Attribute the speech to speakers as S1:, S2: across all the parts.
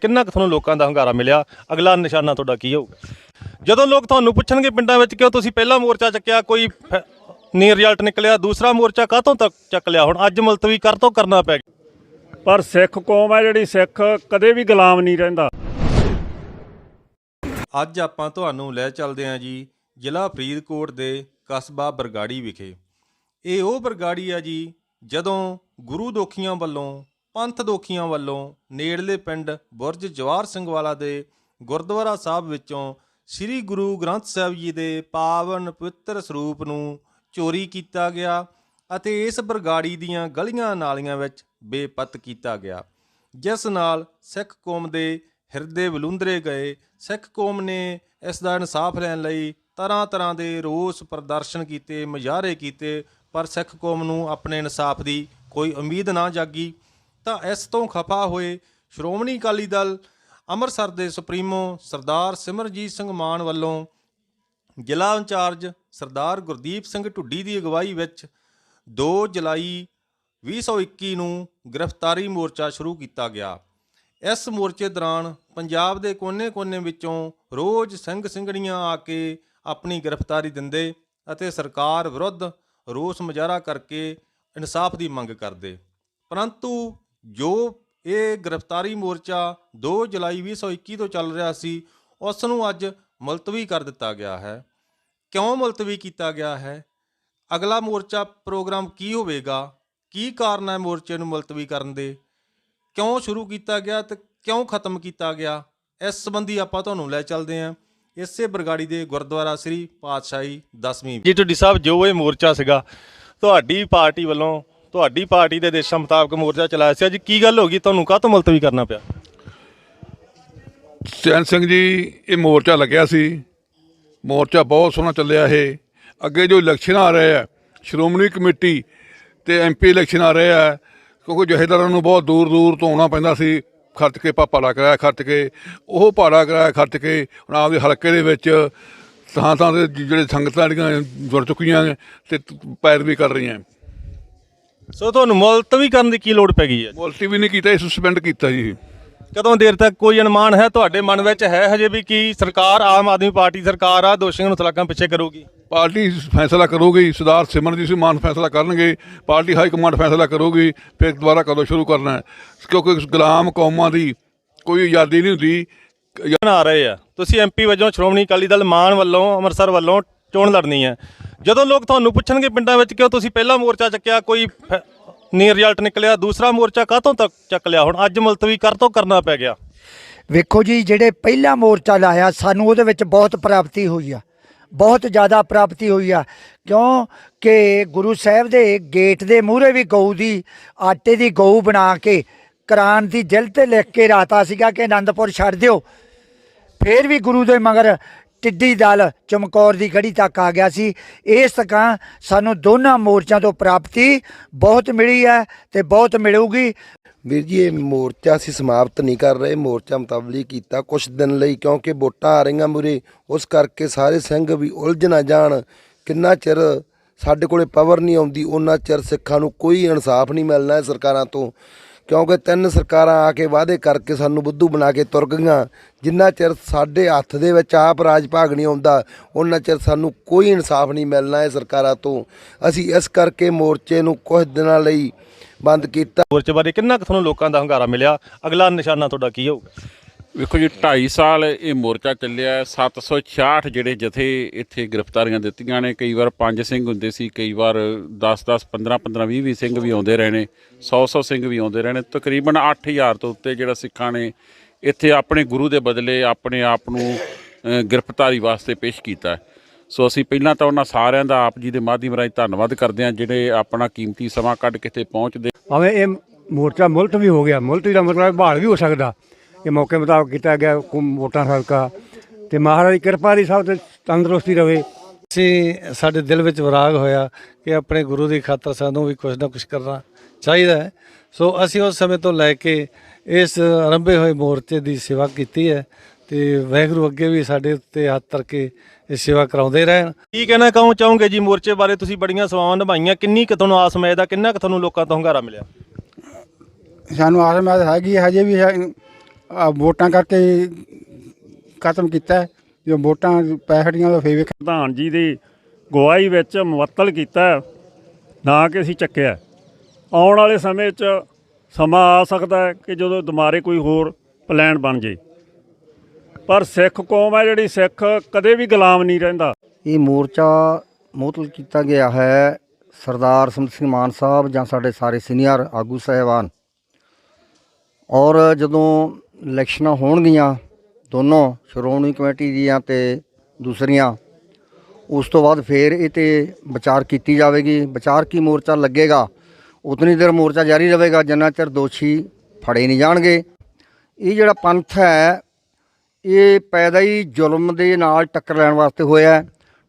S1: ਕਿੰਨਾ ਕੁ ਤੁਹਾਨੂੰ ਲੋਕਾਂ ਦਾ ਹੰਗਾਰਾ ਮਿਲਿਆ? ਅਗਲਾ ਨਿਸ਼ਾਨਾ ਤੁਹਾਡਾ ਕੀ ਹੋਊਗਾ? ਜਦੋਂ ਲੋਕ ਤੁਹਾਨੂੰ ਪੁੱਛਣਗੇ ਪਿੰਡਾਂ ਵਿੱਚ ਕਿਉਂ ਤੁਸੀਂ ਪਹਿਲਾ ਮੋਰਚਾ ਚੱਕਿਆ ਕੋਈ ਫ- ਨਹੀਂ ਰਿਜ਼ਲਟ ਨਿਕਲਿਆ ਦੂਸਰਾ ਮੋਰਚਾ ਕਾਹਤੋਂ ਤੱਕ ਚੱਕ ਲਿਆ? ਹੁਣ ਅੱਜ ਮੁਲਤਵੀ ਕਰ ਤੋਂ ਕਰਨਾ ਪੈ ਗਿਆ।
S2: ਪਰ ਸਿੱਖ ਕੌਮ ਹੈ ਜਿਹੜੀ ਸਿੱਖ ਕਦੇ ਵੀ ਗੁਲਾਮ ਨਹੀਂ ਰਹਿੰਦਾ।
S1: ਅੱਜ ਆਪਾਂ ਤੁਹਾਨੂੰ ਲੈ ਚੱਲਦੇ ਹਾਂ ਜੀ ਜ਼ਿਲ੍ਹਾ ਫਰੀਦਕੋਟ ਦੇ ਕਸਬਾ ਬਰਗਾੜੀ ਵਿਖੇ। ਇਹ ਉਹ ਬਰਗਾੜੀ ਆ ਜੀ ਜਦੋਂ ਗੁਰੂ ਦੋਖੀਆਂ ਵੱਲੋਂ ਪੰਥ ਦੋਖੀਆਂ ਵੱਲੋਂ ਨੇੜਲੇ ਪਿੰਡ ਬੁਰਜ ਜਵਾਰ ਸਿੰਘ ਵਾਲਾ ਦੇ ਗੁਰਦੁਆਰਾ ਸਾਹਿਬ ਵਿੱਚੋਂ ਸ੍ਰੀ ਗੁਰੂ ਗ੍ਰੰਥ ਸਾਹਿਬ ਜੀ ਦੇ ਪਾਵਨ ਪਵਿੱਤਰ ਸਰੂਪ ਨੂੰ ਚੋਰੀ ਕੀਤਾ ਗਿਆ ਅਤੇ ਇਸ ਬਰਗਾੜੀ ਦੀਆਂ ਗਲੀਆਂ ਨਾਲੀਆਂ ਵਿੱਚ ਬੇਪਤ ਕੀਤਾ ਗਿਆ, ਜਿਸ ਨਾਲ ਸਿੱਖ ਕੌਮ ਦੇ ਹਿਰਦੇ ਬਲੁੰਦਰੇ ਗਏ। ਸਿੱਖ ਕੌਮ ਨੇ ਇਸ ਦਾ ਇਨਸਾਫ ਲੈਣ ਲਈ ਤਰ੍ਹਾਂ ਤਰ੍ਹਾਂ ਦੇ ਰੋਸ ਪ੍ਰਦਰਸ਼ਨ ਕੀਤੇ, ਮੁਜ਼ਾਹਰੇ ਕੀਤੇ, ਪਰ ਸਿੱਖ ਕੌਮ ਨੂੰ ਆਪਣੇ ਇਨਸਾਫ ਦੀ ਕੋਈ ਉਮੀਦ ਨਾ ਜਾਗੀ। ਤਾਂ ਇਸ ਤੋਂ ਖਫਾ ਹੋਏ ਸ਼੍ਰੋਮਣੀ ਅਕਾਲੀ ਦਲ ਅੰਮ੍ਰਿਤਸਰ ਦੇ ਸੁਪਰੀਮੋ ਸਰਦਾਰ ਸਿਮਰਜੀਤ ਸਿੰਘ ਮਾਨ ਵੱਲੋਂ ਜ਼ਿਲ੍ਹਾ ਇੰਚਾਰਜ ਸਰਦਾਰ ਗੁਰਦੀਪ ਸਿੰਘ ਢੁੱਡੀ ਦੀ ਅਗਵਾਈ ਵਿੱਚ 2 ਜੁਲਾਈ 2021 ਨੂੰ ਗ੍ਰਿਫਤਾਰੀ ਮੋਰਚਾ ਸ਼ੁਰੂ ਕੀਤਾ ਗਿਆ। ਇਸ ਮੋਰਚੇ ਦੌਰਾਨ ਪੰਜਾਬ ਦੇ ਕੋਨੇ-ਕੋਨੇ ਵਿੱਚੋਂ ਰੋਜ਼ ਸਿੰਘ ਸਿੰਘਣੀਆਂ ਆ ਕੇ ਆਪਣੀ ਗ੍ਰਿਫਤਾਰੀ ਦਿੰਦੇ ਅਤੇ ਸਰਕਾਰ ਵਿਰੁੱਧ ਰੋਸ ਮੁਜ਼ਾਹਰਾ ਕਰਕੇ ਇਨਸਾਫ ਦੀ ਮੰਗ ਕਰਦੇ। ਪਰੰਤੂ ਜੋ ਇਹ ਗ੍ਰਿਫਤਾਰੀ ਮੋਰਚਾ 2 ਜੁਲਾਈ 2021 ਤੋਂ ਚੱਲ ਰਿਹਾ ਸੀ, ਉਸ ਨੂੰ ਅੱਜ ਮੁਲਤਵੀ ਕਰ ਦਿੱਤਾ ਗਿਆ ਹੈ। ਕਿਉਂ ਮੁਲਤਵੀ ਕੀਤਾ ਗਿਆ ਹੈ? ਅਗਲਾ ਮੋਰਚਾ ਪ੍ਰੋਗਰਾਮ ਕੀ ਹੋਵੇਗਾ? ਕੀ ਕਾਰਨ ਹੈ ਮੋਰਚੇ ਨੂੰ ਮੁਲਤਵੀ ਕਰਨ ਦੇ? ਕਿਉਂ ਸ਼ੁਰੂ ਕੀਤਾ ਗਿਆ ਤੇ ਕਿਉਂ ਖਤਮ ਕੀਤਾ ਗਿਆ? ਇਸ ਸੰਬੰਧੀ ਆਪਾਂ ਤੁਹਾਨੂੰ ਲੈ ਚੱਲਦੇ ਹਾਂ। ਇਸੇ ਬਰਗਾੜੀ ਦੇ ਗੁਰਦੁਆਰਾ ਸ੍ਰੀ ਪਾਤਸ਼ਾਹੀ 10ਵੀਂ ਜੀ ਢੁੱਡੀ ਸਾਹਿਬ ਜੋ ਇਹ ਮੋਰਚਾ ਸੀਗਾ, ਤੁਹਾਡੀ ਪਾਰਟੀ ਵੱਲੋਂ ਤੁਹਾਡੀ ਪਾਰਟੀ ਦੇ ਦੇਸ਼ਾਂ ਮੁਤਾਬਕ ਮੋਰਚਾ ਚਲਾਇਆ ਸੀ। ਅੱਜ ਕੀ ਗੱਲ ਹੋ ਗਈ? ਤੁਹਾਨੂੰ ਕਾਹ ਤੋਂ ਮੁਲਤਵੀ ਕਰਨਾ ਪਿਆ?
S3: ਚੈਨ ਸਿੰਘ ਜੀ, ਇਹ ਮੋਰਚਾ ਲੱਗਿਆ ਸੀ। ਮੋਰਚਾ ਬਹੁਤ ਸੋਹਣਾ ਚੱਲਿਆ ਇਹ। ਅੱਗੇ ਜੋ ਇਲੈਕਸ਼ਨ ਆ ਰਹੇ ਆ, ਸ਼੍ਰੋਮਣੀ ਕਮੇਟੀ ਤੇ ਐਮਪੀ ਇਲੈਕਸ਼ਨ ਆ ਰਹੇ ਆ, ਕਿਉਂਕਿ ਜਹੇਦਾਰਾਂ ਨੂੰ ਬਹੁਤ ਦੂਰ ਦੂਰ ਤੋਂ ਆਉਣਾ ਪੈਂਦਾ ਸੀ। ਖਰਚ ਕੇ ਪਾਪਾ ਕਿਰਾਇਆ, ਖਰਚ ਕੇ। ਉਹ ਭਾੜਾ ਕਿਰਾਇਆ, ਖਰਚ ਕੇ ਹੁਣ ਆਪਦੇ ਹਲਕੇ ਦੇ ਵਿੱਚ ਥਾਂ ਥਾਂ ਤੇ ਜਿਹੜੇ ਸੰਗਤਾਂ ਜਿਹੜੀਆਂ ਜੁੜ ਚੁੱਕੀਆਂ ਨੇ ਪੈਰ ਵੀ ਕਰ ਰਹੀਆਂ।
S1: ਸੋ ਤੁਹਾਨੂੰ ਮੁਲਤਵੀ ਕਰਨ ਦੀ ਕੀ ਲੋੜ ਪੈ ਗਈ ਹੈ?
S3: ਮੁਲਤਵੀ ਵੀ ਨਹੀਂ ਕੀਤਾ ਇਹ ਸਸਪੈਂਡ ਕੀਤਾ ਜੀ।
S1: ਕਦੋਂ ਦੇਰ ਤੱਕ ਕੋਈ ਅਨੁਮਾਨ ਹੈ ਤੁਹਾਡੇ ਮਨ ਵਿੱਚ ਹੈ ਹਜੇ ਵੀ ਕੀ ਸਰਕਾਰ ਆਮ ਆਦਮੀ ਪਾਰਟੀ ਸਰਕਾਰ ਆ ਦੋਸ਼ੀਆਂ ਨੂੰ ਸਲਾਕਾਂ ਪਿੱਛੇ ਕਰੂਗੀ?
S3: ਪਾਰਟੀ ਫੈਸਲਾ ਕਰੂਗੀ ਸਰਦਾਰ ਸਿਮਰਜੀਤ ਸਿੰਘ ਮਾਨ ਫੈਸਲਾ ਕਰਨਗੇ ਪਾਰਟੀ ਹਾਈ ਕਮਾਂਡ ਫੈਸਲਾ ਕਰੂਗੀ ਫਿਰ ਦੁਬਾਰਾ ਕਦੋਂ ਸ਼ੁਰੂ ਕਰਨਾ ਹੈ? ਕਿਉਂਕਿ ਗੁਲਾਮ ਕੌਮਾਂ ਦੀ ਕੋਈ ਆਜ਼ਾਦੀ ਨਹੀਂ ਹੁੰਦੀ।
S1: ਬਣਾ ਰਹੇ ਆ। ਤੁਸੀਂ ਐਮਪੀ ਵਜੋਂ ਸ਼੍ਰੋਮਣੀ ਅਕਾਲੀ ਦਲ ਮਾਨ ਵੱਲੋਂ ਅੰਮ੍ਰਿਤਸਰ ਵੱਲੋਂ ਚੋਣ ਲੜਨੀ ਹੈ। ਜਦੋਂ ਲੋਕ ਤੁਹਾਨੂੰ ਪੁੱਛਣਗੇ ਪਿੰਡਾਂ ਵਿੱਚ ਕਿਉਂ ਤੁਸੀਂ ਪਹਿਲਾ ਮੋਰਚਾ ਚੱਕਿਆ, ਕੋਈ ਫ- ਰਿਜ਼ਲਟ ਨਿਕਲਿਆ, ਦੂਸਰਾ ਮੋਰਚਾ ਕਾਹਤੋਂ ਤੱਕ ਚੱਕ ਲਿਆ? ਹੁਣ ਅੱਜ ਮੁਲਤਵੀ ਕਰ ਤੋਂ ਕਰਨਾ ਪੈ ਗਿਆ।
S4: ਵੇਖੋ ਜੀ, ਜਿਹੜੇ ਪਹਿਲਾ ਮੋਰਚਾ ਲਾਇਆ, ਸਾਨੂੰ ਉਹਦੇ ਵਿੱਚ ਬਹੁਤ ਪ੍ਰਾਪਤੀ ਹੋਈ ਆ। ਬਹੁਤ ਜ਼ਿਆਦਾ ਪ੍ਰਾਪਤੀ ਹੋਈ ਆ। ਕਿਉਂ ਕਿ ਗੁਰੂ ਸਾਹਿਬ ਦੇ ਗੇਟ ਦੇ ਮੂਹਰੇ ਵੀ ਗਊ ਦੀ, ਆਟੇ ਦੀ ਗਊ ਬਣਾ ਕੇ, ਕੁਰਾਨ ਦੀ ਜਿਲਦ ਤੇ ਲਿਖ ਕੇ ਰਾਤਾ ਸੀਗਾ ਕਿ ਆਨੰਦਪੁਰ ਛੱਡ ਦਿਓ। ਫੇਰ ਵੀ ਗੁਰੂ ਦੇ ਮਗਰ ਟਿੱਡੀ ਦਲ ਚਮਕੌਰ ਦੀ ਗੜੀ ਤੱਕ ਆ ਗਿਆ ਸੀ। ਇਸ ਤਕਾਂ ਸਾਨੂੰ ਦੋਨਾਂ ਮੋਰਚਿਆਂ ਤੋਂ ਪ੍ਰਾਪਤੀ ਬਹੁਤ ਮਿਲੀ ਹੈ ਤੇ ਬਹੁਤ ਮਿਲੂਗੀ।
S5: ਵੀਰ ਜੀ, ਇਹ ਮੋਰਚਾ ਅਸੀਂ ਸਮਾਪਤ ਨਹੀਂ ਕਰ ਰਹੇ। ਮੋਰਚਾ ਮੁਤਾਬਲੀ ਕੀਤਾ ਕੁਝ ਦਿਨ ਲਈ ਕਿਉਂਕਿ ਵੋਟਾਂ ਆ ਰਹੀਆਂ ਮੁਰੇ। ਉਸ ਕਰਕੇ ਸਾਰੇ ਸਿੰਘ ਵੀ ਉਲਝ ਨਾ ਜਾਣ। ਕਿੰਨਾ ਚਿਰ ਸਾਡੇ ਕੋਲੇ ਪਾਵਰ ਨਹੀਂ ਆਉਂਦੀ ਉਹਨਾਂ ਚਿਰ ਸਿੱਖਾਂ ਨੂੰ ਕੋਈ ਇਨਸਾਫ ਨਹੀਂ ਮਿਲਣਾ ਹੈ ਸਰਕਾਰਾਂ ਤੋਂ। ਕਿਉਂਕਿ ਤਿੰਨ ਸਰਕਾਰਾਂ ਆ ਕੇ ਵਾਅਦੇ ਕਰਕੇ ਸਾਨੂੰ ਬੁੱਧੂ ਬਣਾ ਕੇ ਤੁਰ ਗਈਆਂ। ਜਿੰਨਾ ਚਿਰ ਸਾਡੇ ਹੱਥ ਦੇ ਵਿੱਚ ਆਪ ਰਾਜ ਭਾਗ ਨਹੀਂ ਆਉਂਦਾ, ਉਹਨਾਂ ਚਿਰ ਸਾਨੂੰ ਕੋਈ ਇਨਸਾਫ ਨਹੀਂ ਮਿਲਣਾ ਇਹ ਸਰਕਾਰਾਂ ਤੋਂ। ਅਸੀਂ ਇਸ ਕਰਕੇ ਮੋਰਚੇ ਨੂੰ ਕੁਝ ਦਿਨਾਂ ਲਈ ਬੰਦ ਕੀਤਾ।
S1: ਮੋਰਚੇ ਬਾਰੇ ਕਿੰਨਾ ਕੁ ਤੁਹਾਨੂੰ ਲੋਕਾਂ ਦਾ ਹੰਗਾਰਾ ਮਿਲਿਆ? ਅਗਲਾ ਨਿਸ਼ਾਨਾ ਤੁਹਾਡਾ ਕੀ ਹੋਊਗਾ?
S6: ਵੇਖੋ ਜੀ 2.5 ਸਾਲ ਇਹ ਮੋਰਚਾ ਚੱਲਿਆ ਹੈ। 766 ਜਿਹੜੇ ਜਥੇ ਇੱਥੇ ਗ੍ਰਿਫਤਾਰੀਆਂ ਦਿੱਤੀਆਂ ਨੇ, ਕਈ ਵਾਰ 5 ਸਿੰਘ ਹੁੰਦੇ ਸੀ, ਕਈ ਵਾਰ 10 10 15 15 20 20 ਸਿੰਘ ਵੀ ਆਉਂਦੇ ਰਹੇ ਨੇ 100 100 ਸਿੰਘ ਵੀ ਆਉਂਦੇ ਰਹੇ ਨੇ, ਤਕਰੀਬਨ 8000 ਤੋਂ ਉੱਤੇ ਜਿਹੜਾ ਸਿੱਖਾਂ ਨੇ ਇੱਥੇ ਆਪਣੇ ਗੁਰੂ ਦੇ ਬਦਲੇ ਆਪਣੇ ਆਪ ਨੂੰ ਗ੍ਰਿਫਤਾਰੀ ਵਾਸਤੇ ਪੇਸ਼ ਕੀਤਾ ਸੋ ਅਸੀਂ ਪਹਿਲਾਂ ਤਾਂ ਉਹਨਾਂ ਸਾਰਿਆਂ ਦਾ ਆਪ ਜੀ ਦੇ ਮਾਧਿਅਮ ਰਾਹੀਂ ਧੰਨਵਾਦ ਕਰਦੇ ਹਾਂ, ਜਿਹੜੇ ਆਪਣਾ ਕੀਮਤੀ ਸਮਾਂ ਕੱਢ ਕੇ ਇੱਥੇ ਪਹੁੰਚਦੇ
S2: ਭਾਵੇਂ ਇਹ ਮੋਰਚਾ ਮੁਲਤ ਵੀ ਹੋ ਗਿਆ ਮੁਲਤਵੀ ਦਾ ਮਤਲਬ ਬਹਾਲ ਵੀ ਹੋ ਸਕਦਾ ਇਹ ਮੌਕੇ ਮੁਤਾਬਕ ਕੀਤਾ ਗਿਆ ਕੁ- ਵੋਟਾਂ ਸਦਕਾ। ਤੇ ਮਹਾਰਾਜ ਦੀ ਕਿਰਪਾ ਦੀ ਸਭ ਤੇ ਤੰਦਰੁਸਤੀ ਰਵੇ।
S7: ਅਸੀਂ ਸਾਡੇ ਦਿਲ ਵਿੱਚ ਵਿਰਾਗ ਹੋਇਆ ਕਿ ਆਪਣੇ ਗੁਰੂ ਦੀ ਖਾਤਰ ਸਾਨੂੰ ਵੀ ਕੁਝ ਨਾ ਕੁਝ ਕਰਨਾ ਚਾਹੀਦਾ ਹੈ। ਸੋ ਅਸੀਂ ਉਸ ਸਮੇਂ ਤੋਂ ਲੈ ਕੇ ਇਸ ਆਰੰਭੇ ਹੋਏ ਮੋਰਚੇ ਦੀ ਸੇਵਾ ਕੀਤੀ ਹੈ ਤੇ ਵਾਹਿਗੁਰੂ ਅੱਗੇ ਵੀ ਸਾਡੇ ਉੱਤੇ ਹੱਥ ਧਰ ਕੇ ਇਹ ਸੇਵਾ ਕਰਾਉਂਦੇ ਰਹਿਣ।
S1: ਕੀ ਕਹਿਣਾ ਕਹੋ ਚਾਹੋਗੇ ਜੀ ਮੋਰਚੇ ਬਾਰੇ? ਤੁਸੀਂ ਬੜੀਆਂ ਸੇਵਾਵਾਂ ਨਿਭਾਈਆਂ। ਕਿੰਨੀ ਕੁ ਤੁਹਾਨੂੰ ਆਸ ਉਮੀਦ ਆ? ਕਿੰਨਾ ਕੁ ਤੁਹਾਨੂੰ ਲੋਕਾਂ ਤੋਂ ਹੰਗਾਰਾ ਮਿਲਿਆ?
S8: ਸਾਨੂੰ ਆਸ ਮੈਂ ਹੈਗੀ ਹਜੇ ਵੀ ਹੈ- ਆਹ ਵੋਟਾਂ ਕਰਕੇ ਖਤਮ ਕੀਤਾ ਹੈ। ਜੋ ਵੋਟਾਂ ਪੈਸੜੀਆਂ ਦਾ ਫੇਰ
S9: ਪ੍ਰਧਾਨ ਜੀ ਦੀ ਗਵਾਹੀ ਵਿੱਚ ਮੁਅੱਤਲ ਕੀਤਾ ਹੈ, ਨਾ ਕਿ ਅਸੀਂ ਚੱਕਿਆ ਆਉਣ ਵਾਲੇ ਸਮੇਂ 'ਚ ਸਮਾਂ ਆ ਸਕਦਾ ਹੈ ਕਿ ਜਦੋਂ ਦੁਬਾਰੇ ਕੋਈ ਹੋਰ ਪਲਾਨ ਬਣ ਜੇ। ਪਰ ਸਿੱਖ ਕੌਮ ਹੈ ਜਿਹੜੀ ਸਿੱਖ ਕਦੇ ਵੀ ਗੁਲਾਮ ਨਹੀਂ ਰਹਿੰਦਾ।
S10: ਇਹ ਮੋਰਚਾ ਮੁਅਤਲ ਕੀਤਾ ਗਿਆ ਹੈ ਸਰਦਾਰ ਸਮਤ ਸਿੰਘ ਮਾਨ ਸਾਹਿਬ ਜਾਂ ਸਾਡੇ ਸਾਰੇ ਸੀਨੀਅਰ ਆਗੂ ਸਾਹਿਬਾਨ। ਔਰ ਜਦੋਂ ਇਲੈਕਸ਼ਨਾਂ ਹੋਣਗੀਆਂ, ਦੋਨੋਂ ਸ਼੍ਰੋਮਣੀ ਕਮੇਟੀ ਦੀਆਂ ਤੇ ਦੂਸਰੀਆਂ, ਉਸ ਤੋਂ ਬਾਅਦ ਫੇਰ ਇਹ ਤੇ ਵਿਚਾਰ ਕੀਤੀ ਜਾਵੇਗੀ। ਵਿਚਾਰ ਕੀ ਮੋਰਚਾ ਲੱਗੇਗਾ? ਉਤਨੀ ਦੇਰ ਮੋਰਚਾ ਜਾਰੀ ਰਹੇਗਾ, ਜਿੰਨਾ ਚਿਰ ਦੋਸ਼ੀ ਫੜੇ ਨਹੀਂ ਜਾਣਗੇ। ਇਹ ਜਿਹੜਾ ਪੰਥ ਹੈ, ਇਹ ਪੈਦਾ ਹੀ ਜ਼ੁਲਮ ਦੇ ਨਾਲ ਟੱਕਰ ਲੈਣ ਵਾਸਤੇ ਹੋਇਆ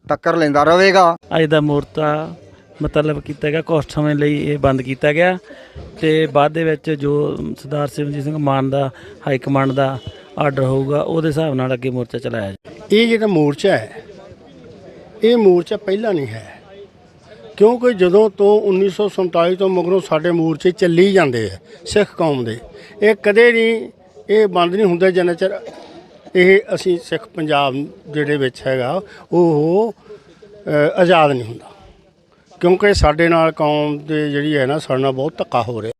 S10: ਟੱਕਰ ਲੈਂਦਾ ਰਹੇਗਾ।
S11: ਅੱਜ ਦਾ ਮੋਰਚਾ ਮਤਲਬ ਕੀਤਾ ਗਿਆ ਕੁਝ ਸਮੇਂ ਲਈ ਇਹ ਬੰਦ ਕੀਤਾ ਗਿਆ ਤੇ ਬਾਅਦ ਦੇ ਵਿੱਚ ਜੋ ਸਰਦਾਰ ਸਿਮਰਜੀਤ ਸਿੰਘ ਮਾਨ ਦਾ, ਹਾਈ ਕਮਾਂਡ ਦਾ ਆਰਡਰ ਹੋਊਗਾ, ਉਹਦੇ ਹਿਸਾਬ ਨਾਲ ਅੱਗੇ ਮੋਰਚਾ ਚਲਾਇਆ ਜਾਊ।
S8: ਇਹ ਜਿਹੜਾ ਮੋਰਚਾ ਹੈ, ਇਹ ਮੋਰਚਾ ਪਹਿਲਾਂ ਨਹੀਂ ਹੈ ਕਿਉਂਕਿ ਜਦੋਂ ਤੋਂ 1947 ਤੋਂ ਮਗਰੋਂ ਸਾਡੇ ਮੋਰਚੇ ਚੱਲੀ ਜਾਂਦੇ ਆ, ਸਿੱਖ ਕੌਮ ਦੇ, ਇਹ ਕਦੇ ਨਹੀਂ, ਇਹ ਬੰਦ ਨਹੀਂ ਹੁੰਦਾ ਜਿੰਨਾ ਚਿਰ ਇਹ ਅਸੀਂ ਸਿੱਖ ਪੰਜਾਬ ਜਿਹੜੇ ਵਿੱਚ ਹੈਗਾ, ਉਹ ਆਜ਼ਾਦ ਨਹੀਂ ਹੁੰਦਾ ਕਿਉਂਕਿ ਸਾਡੇ ਨਾਲ ਕੌਮ ਦੇ ਜਿਹੜੀ ਹੈ ਨਾ ਸਾਡੇ ਨਾਲ ਬਹੁਤ ਧੱਕਾ ਹੋ ਰਿਹਾ।